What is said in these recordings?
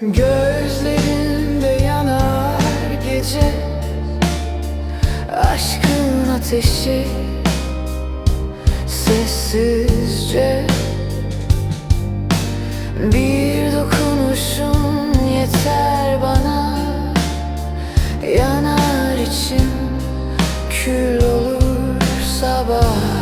Gözlerinde yanar gece Aşkın ateşi Sessizce. Bir dokunuşun yeter bana Yanar içim Kül olur sabah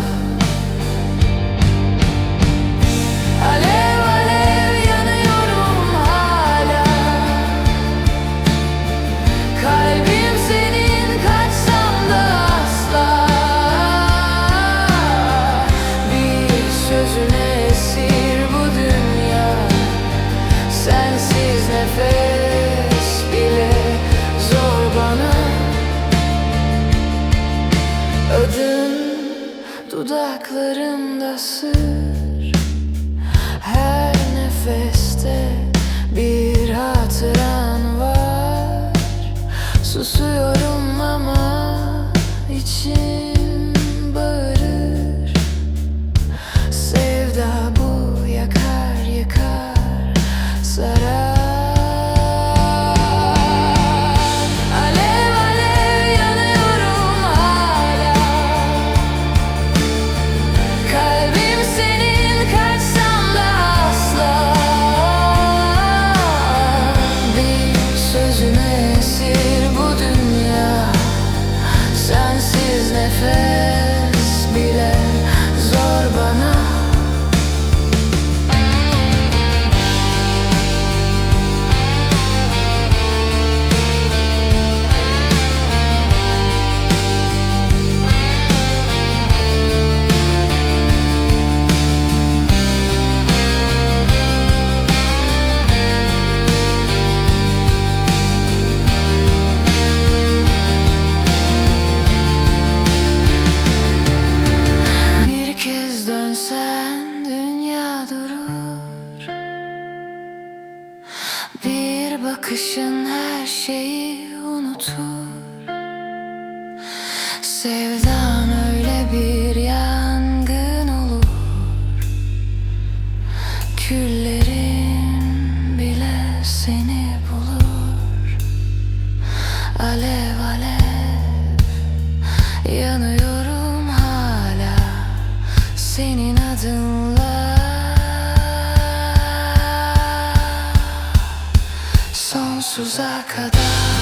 dudaklarımda sır. Her nefeste bir hatıran var. Susuyorum ama içim Bir bakışın her şeyi unutur. Sevdan öyle bir yangın olur. Küllerin bile seni bulur. Alev alev yanıyorum hala. Senin adınla sonsuz kadar